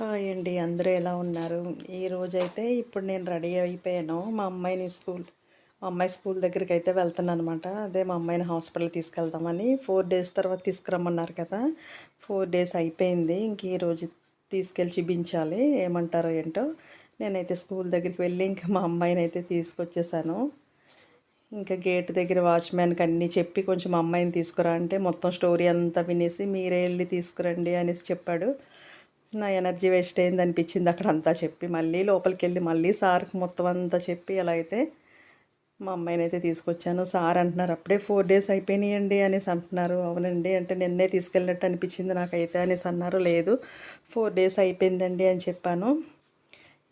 Hi అండి అందరూ ఎలా ఉన్నారు? ఈరోజు అయితే ఇప్పుడు నేను రెడీ అయిపోయాను. మా అమ్మాయిని స్కూల్ మా అమ్మాయి స్కూల్ దగ్గరికి అయితే వెళ్తున్నాను అనమాట అదే మా అమ్మాయిని హాస్పిటల్ తీసుకెళ్తామని ఫోర్ డేస్ తర్వాత తీసుకురమ్మన్నారు కదా. ఫోర్ డేస్ అయిపోయింది. ఇంక ఈరోజు తీసుకెళ్ళి చూపించాలి. ఏమంటారో ఏంటో. నేనైతే స్కూల్ దగ్గరికి వెళ్ళి ఇంకా మా అమ్మాయిని అయితే తీసుకొచ్చేసాను. ఇంకా గేట్ దగ్గర వాచ్మ్యాన్కి అన్నీ చెప్పి కొంచెం మా అమ్మాయిని తీసుకురా అంటే మొత్తం స్టోరీ అంతా వినేసి మీరే వెళ్ళి తీసుకురండి అనేసి చెప్పాడు. నా ఎనర్జీ వేస్ట్ అయింది అనిపించింది అక్కడ అంతా చెప్పి. మళ్ళీ లోపలికి వెళ్ళి మళ్ళీ సార్కి మొత్తం అంతా చెప్పి అలా అయితే మా అమ్మాయిని అయితే తీసుకొచ్చాను. సార్ అంటున్నారు. అప్పుడే ఫోర్ డేస్ అయిపోయినాయండి అనేసి అంటున్నారు. అవునండి. అంటే నిన్నే తీసుకెళ్ళినట్టు అనిపించింది నాకైతే అనేసి అన్నారు. లేదు. ఫోర్ డేస్ అయిపోయిందండి అని చెప్పాను.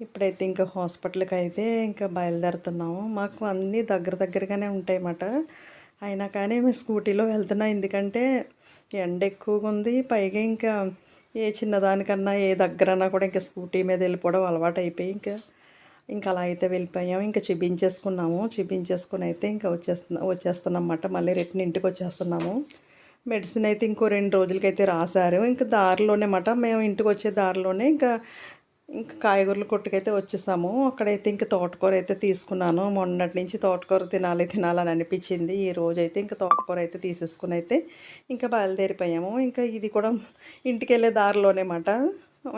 ఇప్పుడైతే ఇంకా హాస్పిటల్కి అయితే ఇంకా బయలుదేరుతున్నాము. మాకు అన్నీ దగ్గర దగ్గరగానే ఉంటాయి అన్నమాట అయినా కానీ మేము స్కూటీలో వెళ్తున్నాం. ఎందుకంటే ఎండ ఎక్కువగా ఉంది. పైగా ఇంకా ఏ చిన్నదానికన్నా ఏ దగ్గరన్నా కూడా ఇంకా స్కూటీ మీద వెళ్ళిపోవడం అలవాటు అయిపోయి ఇంకా ఇంకా అలా అయితే వెళ్ళిపోయాము ఇంకా చూపించేసుకున్నాము. చూపించేసుకుని అయితే ఇంకా వచ్చేస్తున్నా వచ్చేస్తున్నాం మళ్ళీ రిటర్న్ ఇంటికి వచ్చేస్తున్నాము. మెడిసిన్ అయితే ఇంకో రెండు రోజులకైతే రాశారు. ఇంకా దారిలోనే మాట మేము ఇంటికి వచ్చే దారిలోనే ఇంకా ఇంకా కాయగూరల కొట్టుకైతే వచ్చేసాము. అక్కడైతే ఇంకా తోటకూర అయితే తీసుకున్నాను. మొన్నటి నుంచి తోటకూర తినాలి తినాలని అనిపించింది. ఈ రోజు అయితే ఇంకా తోటకూర అయితే తీసేసుకుని అయితే ఇంకా బయలుదేరిపోయాము. ఇంకా ఇది కూడా ఇంటికి వెళ్ళే దారిలోనేమాట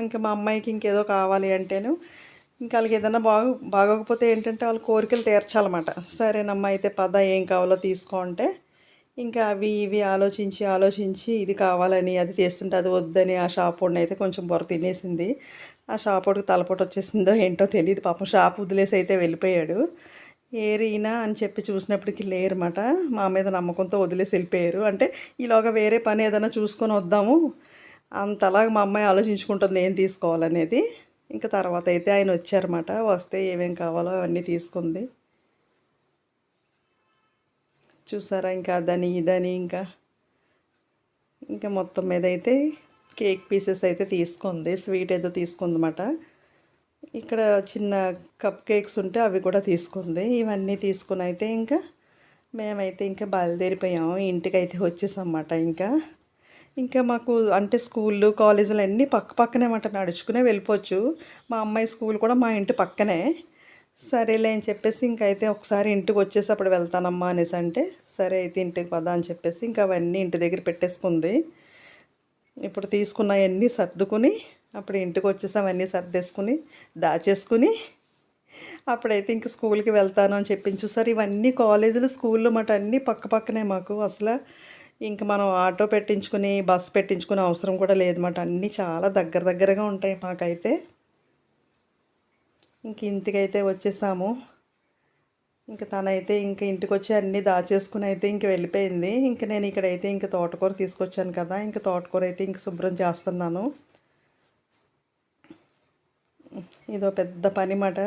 ఇంకా మా అమ్మాయికి ఇంకేదో కావాలి అంటేను ఇంకా వాళ్ళకి ఏదైనా బాగు బాగోకపోతే ఏంటంటే వాళ్ళ కోరికలు తీర్చాలన్నమాట. సరేనమ్మా అయితే పద ఏం కావాలో తీసుకో అంటే ఇంకా అవి ఇవి ఆలోచించి ఆలోచించి ఇది కావాలని అది చేస్తుంటే అది వద్దని ఆ షాప్ అయితే కొంచెం బొర తినేసింది. ఆ షాప్ వాడికి తలపోటు వచ్చేసిందో ఏంటో తెలియదు పాపం షాప్ వదిలేసి అయితే వెళ్ళిపోయాడు. ఏరినా అని చెప్పి చూసినప్పటికీ లేరన్నమాట. మా మీద నమ్మకంతో వదిలేసి వెళ్ళిపోయారు. అంటే ఈలోగా వేరే పని ఏదైనా చూసుకొని వద్దాము. అంతలా మా అమ్మాయి ఆలోచించుకుంటుంది ఏం తీసుకోవాలనేది. ఇంకా తర్వాత అయితే ఆయన వచ్చారన్నమాట. వస్తే ఏమేం కావాలో అవన్నీ తీసుకుంది. చూసారా ఇంకా అదని ఇదని ఇంకా. ఇంకా మొత్తం మీద అయితే కేక్ పీసెస్ అయితే తీసుకుంది స్వీట్ ఏదో తీసుకుందన్నమాట. ఇక్కడ చిన్న కప్ కేక్స్ ఉంటే అవి కూడా తీసుకుంది. ఇవన్నీ తీసుకుని అయితే ఇంకా మేమైతే ఇంకా బయలుదేరిపోయాము. ఇంటికి అయితే వచ్చేసామన్నమాట ఇంకా. ఇంకా మాకు అంటే స్కూళ్ళు కాలేజీలు అన్నీ పక్క పక్కనే మాట నడుచుకునే వెళ్ళిపోవచ్చు. మా అమ్మాయి స్కూల్ కూడా మా ఇంటి పక్కనే. సరేలే అని చెప్పేసి ఇంకైతే ఒకసారి ఇంటికి వచ్చేసి అప్పుడు వెళ్తానమ్మా అనేసి అంటే సరే అయితే ఇంటికి పదా అని చెప్పేసి ఇంకా అవన్నీ ఇంటి దగ్గర పెట్టేసుకుంది. ఇప్పుడు తీసుకున్నవన్నీ సర్దుకుని అప్పుడు ఇంటికి వచ్చేసి అవన్నీ సర్దేసుకుని దాచేసుకుని అప్పుడైతే ఇంక స్కూల్కి వెళ్తాను అని చెప్పించు. సార్ ఇవన్నీ కాలేజీలు స్కూల్లో మాట అన్నీ పక్క పక్కనే మాకు. అసలు ఇంక మనం ఆటో పెట్టించుకుని బస్ పెట్టించుకునే అవసరం కూడా లేదు మాట. అన్నీ చాలా దగ్గర దగ్గరగా ఉంటాయి మాకైతే. ఇంక ఇంటికైతే వచ్చేసాము. ఇంక తనైతే ఇంక ఇంటికి వచ్చి అన్నీ దాచేసుకుని అయితే ఇంక వెళ్ళిపోయింది. ఇంక నేను ఇక్కడైతే ఇంక తోటకూర తీసుకొచ్చాను కదా ఇంక తోటకూర అయితే ఇంక శుభ్రం చేస్తున్నాను. ఇదో పెద్ద పని మాట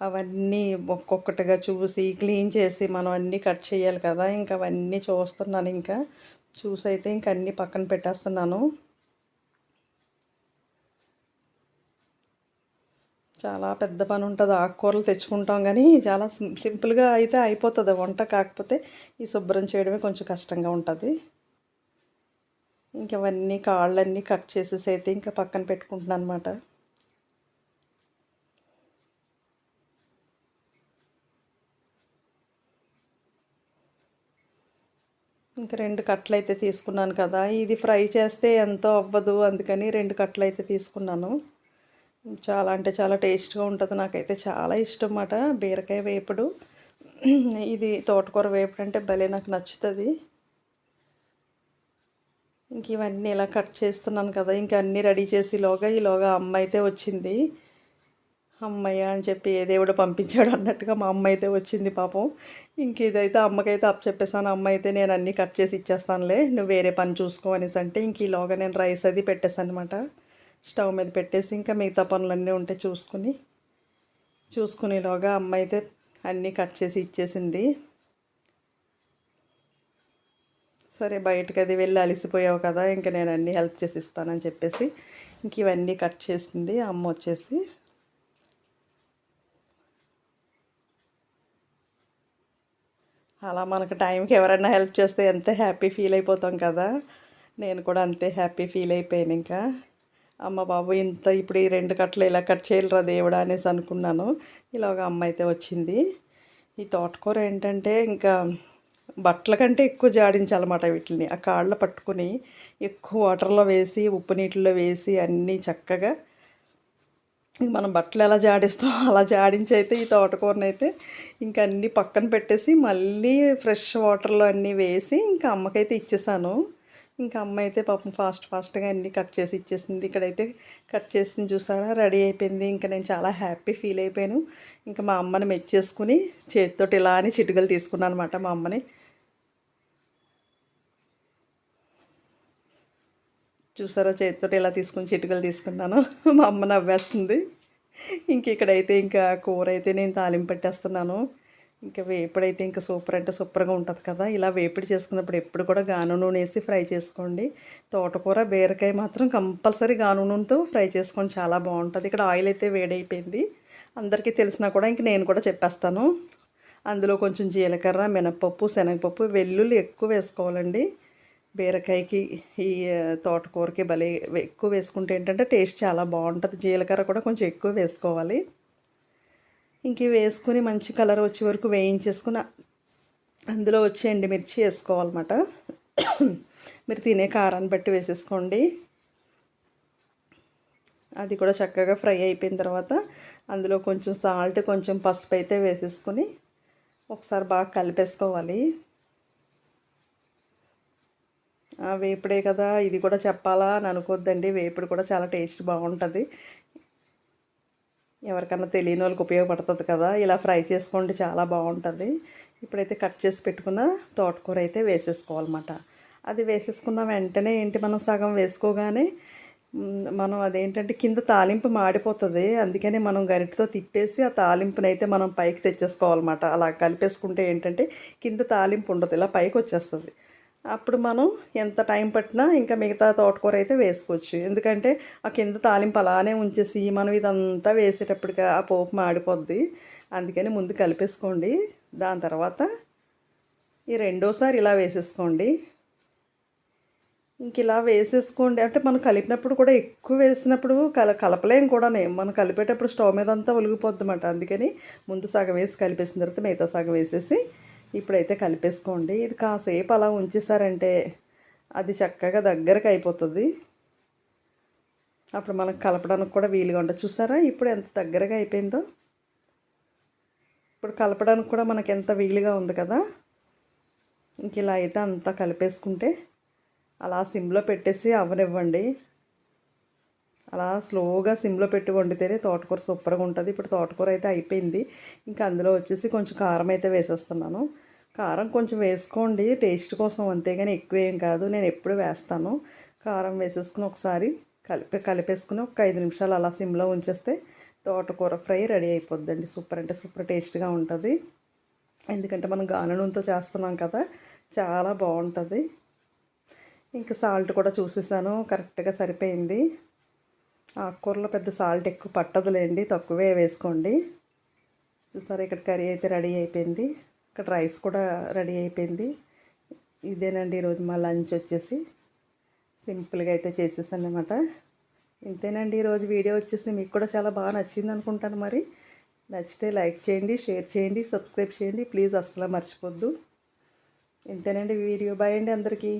అవన్నీ ఒక్కొక్కటిగా చూసి క్లీన్ చేసి మనం అన్నీ కట్ చేయాలి కదా ఇంకా అవన్నీ చూస్తున్నాను ఇంకా. చూసి అయితే ఇంక అన్నీ పక్కన పెట్టేస్తున్నాను. చాలా పెద్ద పని ఉంటుంది. ఆకుకూరలు తెచ్చుకుంటాం కానీ చాలా సింపుల్గా అయితే అయిపోతుంది. వంట కాకపోతే ఈ శుభ్రం చేయడమే కొంచెం కష్టంగా ఉంటుంది. ఇంకవన్నీ కాళ్ళన్నీ కట్ చేసేసి అయితే ఇంకా పక్కన పెట్టుకుంటున్నాను అనమాట ఇంక రెండు కట్టలు అయితే తీసుకున్నాను కదా. ఇది ఫ్రై చేస్తే ఎంతో అవ్వదు. అందుకని రెండు కట్టలు అయితే తీసుకున్నాను. చాలా అంటే చాలా టేస్ట్గా ఉంటుంది. నాకైతే చాలా ఇష్టం అన్నమాట బీరకాయ వేపుడు. ఇది తోటకూర వేపుడు అంటే భలే నాకు నచ్చుతుంది. ఇంక ఇవన్నీ ఇలా కట్ చేస్తున్నాను కదా ఇంక అన్నీ రెడీ చేసేలోగా ఈలోగా ఈలోగా అమ్మ అయితే వచ్చింది. అమ్మయ్య అని చెప్పి ఏ దేవుడు పంపించాడు అన్నట్టుగా మా అమ్మ అయితే వచ్చింది పాపం. ఇంక ఇదైతే అమ్మకైతే అప్ చెప్పేసాను అమ్మ అయితే నేను అన్నీ కట్ చేసి ఇచ్చేస్తానులే నువ్వు వేరే పని చూసుకో అనేసి అంటే ఇంక ఈలోగా నేను రైస్ అది పెట్టేసాను అనమాట స్టవ్ మీద పెట్టేసి ఇంకా మిగతా పనులన్నీ ఉంటే చూసుకుని చూసుకునేలోగా అమ్మ అయితే అన్నీ కట్ చేసి ఇచ్చేసింది. సరే బయటకు అది వెళ్ళి అలసిపోయావు కదా ఇంకా నేను అన్నీ హెల్ప్ చేసి ఇస్తానని చెప్పేసి ఇంక ఇవన్నీ కట్ చేసింది అమ్మ వచ్చేసి. అలా మనకు టైంకి ఎవరైనా హెల్ప్ చేస్తే ఎంత హ్యాపీ ఫీల్ అయిపోతాం కదా నేను కూడా అంతే హ్యాపీ ఫీల్ అయిపోయాను ఇంకా. అమ్మ బాబు ఇంత ఇప్పుడు ఈ రెండు కట్టలు ఇలా కట్ చేయాలిరా దేవుడా అనేసి అనుకున్నాను. ఇలాగ అమ్మ అయితే వచ్చింది. ఈ తోటకూర ఏంటంటే ఇంకా బట్టల కంటే ఎక్కువ జాడించాలన్నమాట వీటిని. ఆ కాళ్ళ పట్టుకుని ఎక్కువ వాటర్లో వేసి ఉప్పు నీటిలో వేసి అన్నీ చక్కగా మనం బట్టలు ఎలా జాడిస్తాం అలా జాడించి అయితే ఈ తోటకూరని అయితే ఇంకా అన్నీ పక్కన పెట్టేసి మళ్ళీ ఫ్రెష్ వాటర్లో అన్నీ వేసి ఇంకా అమ్మకైతే ఇచ్చేసాను. ఇంకా అమ్మ అయితే పాపం ఫాస్ట్ ఫాస్ట్గా అన్నీ కట్ చేసి ఇచ్చేసింది. ఇక్కడైతే కట్ చేసింది చూసారా? రెడీ అయిపోయింది. ఇంకా నేను చాలా హ్యాపీ ఫీల్ అయిపోయాను. ఇంకా మా అమ్మని మెచ్చేసుకుని చేతితోటి ఇలా అని చిటుకలు తీసుకున్నాను అనమాట మా అమ్మని. చూసారా? చేతితోటి ఇలా తీసుకుని చిటుకలు తీసుకున్నాను. మా అమ్మ నవ్వేస్తుంది. ఇంక ఇక్కడైతే ఇంకా కూర అయితే నేను తాలింపు పెట్టేస్తున్నాను. ఇంకా వేపుడైతే ఇంకా సూపర్ అంటే సూపర్గా ఉంటుంది కదా ఇలా వేపుడు చేసుకున్నప్పుడు ఎప్పుడు కూడా గాను నూనె వేసి ఫ్రై చేసుకోండి. తోటకూర బీరకాయ మాత్రం కంపల్సరీ గాను నూనెతో ఫ్రై చేసుకోండి చాలా బాగుంటుంది. ఇక్కడ ఆయిల్ అయితే వేడైపోయింది. అందరికీ తెలిసినా కూడా ఇంక నేను కూడా చెప్పేస్తాను. అందులో కొంచెం జీలకర్ర మినపప్పు శనగపప్పు వెల్లుల్లి ఎక్కువ వేసుకోవాలండి. బీరకాయకి ఈ తోటకూరకి భలే ఎక్కువ వేసుకుంటే ఏంటంటే టేస్ట్ చాలా బాగుంటుంది. జీలకర్ర కూడా కొంచెం ఎక్కువ వేసుకోవాలి. ఇంక వేసుకుని మంచి కలర్ వచ్చే వరకు వేయించేసుకుని అందులో వచ్చి ఎండుమిర్చి వేసుకోవాలన్నమాట. మీరు తినే కారాన్ని బట్టి వేసేసుకోండి. అది కూడా చక్కగా ఫ్రై అయిపోయిన తర్వాత అందులో కొంచెం సాల్ట్ కొంచెం పసుపు అయితే వేసేసుకొని ఒకసారి బాగా కలిపేసుకోవాలి. వేపుడే కదా ఇది కూడా చెప్పాలా అని అనుకోద్దండి. వేపుడు కూడా చాలా టేస్ట్ బాగుంటుంది. ఎవరికన్నా తెలియని వాళ్ళకి ఉపయోగపడుతుంది కదా. ఇలా ఫ్రై చేసుకోండి చాలా బాగుంటుంది. ఇప్పుడైతే కట్ చేసి పెట్టుకున్న తోటకూర అయితే వేసేసుకోవాలన్నమాట. అది వేసేసుకున్న వెంటనే ఏంటి మనం సగం వేసుకోగానే మనం అదేంటంటే కింద తాలింపు మాడిపోతుంది. అందుకని మనం గరిటతో తిప్పేసి ఆ తాలింపునైతే మనం పైకి తెచ్చేసుకోవాలన్నమాట. అలా కలిపేసుకుంటే ఏంటంటే కింద తాలింపు ఉండదు ఇలా పైకి వచ్చేస్తుంది. అప్పుడు మనం ఎంత టైం పట్టినా ఇంకా మిగతా తోటకూర అయితే వేసుకోవచ్చు. ఎందుకంటే ఆ కింద తాలింపు అలానే ఉంచేసి మనం ఇదంతా వేసేటప్పటికి ఆ పోపు మాడిపోద్ది. అందుకని ముందు కలిపేసుకోండి. దాని తర్వాత ఈ రెండోసారి ఇలా వేసేసుకోండి. ఇంక ఇలా వేసేసుకోండి. అంటే మనం కలిపినప్పుడు కూడా ఎక్కువ వేసినప్పుడు కల కలపలేం కూడా మనం కలిపేటప్పుడు స్టవ్ మీద అంతా ఒలిగిపోద్ది అన్నమాట అందుకని ముందు సగం వేసి కలిపేసిన తర్వాత మిగతా సగం వేసేసి ఇప్పుడైతే కలిపేసుకోండి. ఇది కాసేపు అలా ఉంచేసారంటే అది చక్కగా దగ్గరకు అయిపోతుంది. అప్పుడు మనకు కలపడానికి కూడా వీలుగా ఉంటుంది చూసారా? ఇప్పుడు ఎంత దగ్గరగా అయిపోయిందో. ఇప్పుడు కలపడానికి కూడా మనకి ఎంత వీలుగా ఉంది కదా. ఇంక ఇలా అయితే అంతా కలిపేసుకుంటే అలా సిమ్లో పెట్టేసి అవ్వనివ్వండి అలా స్లోగా సిమ్లో పెట్టి వండితేనే తోటకూర సూపర్గా ఉంటుంది. ఇప్పుడు తోటకూర అయితే అయిపోయింది. ఇంకా అందులో వచ్చేసి కొంచెం కారం అయితే వేసేస్తున్నాను. కారం కొంచెం వేసుకోండి. టేస్ట్ కోసం అంతేగాని ఎక్కువ ఏం కాదు. నేను ఎప్పుడు వేస్తాను. కారం వేసేసుకుని ఒకసారి కలిపి కలిపేసుకుని ఒక ఐదు నిమిషాలు అలా సిమ్లో ఉంచేస్తే తోటకూర ఫ్రై రెడీ అయిపోద్దండి. సూపర్ అంటే సూపర్ టేస్ట్గా ఉంటుంది. ఎందుకంటే మనం గాన నూనెతో చేస్తున్నాం కదా చాలా బాగుంటుంది. ఇంకా సాల్ట్ కూడా చూసేసాను. కరెక్ట్గా సరిపోయింది. ఆకుకూరలో పెద్ద సాల్ట్ ఎక్కువ పట్టదులేండి. తక్కువే వేసుకోండి. చూసారా ఇక్కడ కర్రీ అయితే రెడీ అయిపోయింది. ఇక్కడ రైస్ కూడా రెడీ అయిపోయింది. ఇదేనండి ఈరోజు మా లంచ్ వచ్చేసి. సింపుల్గా అయితే చేసేసాను అనమాట ఇంతేనండి ఈరోజు వీడియో వచ్చేసి. మీకు కూడా చాలా బాగా నచ్చింది అనుకుంటాను మరి. నచ్చితే లైక్ చేయండి షేర్ చేయండి సబ్స్క్రైబ్ చేయండి. ప్లీజ్ అస్సలు మర్చిపోద్దు. ఇంతేనండి వీడియో. బాయ్ అండి అందరికీ.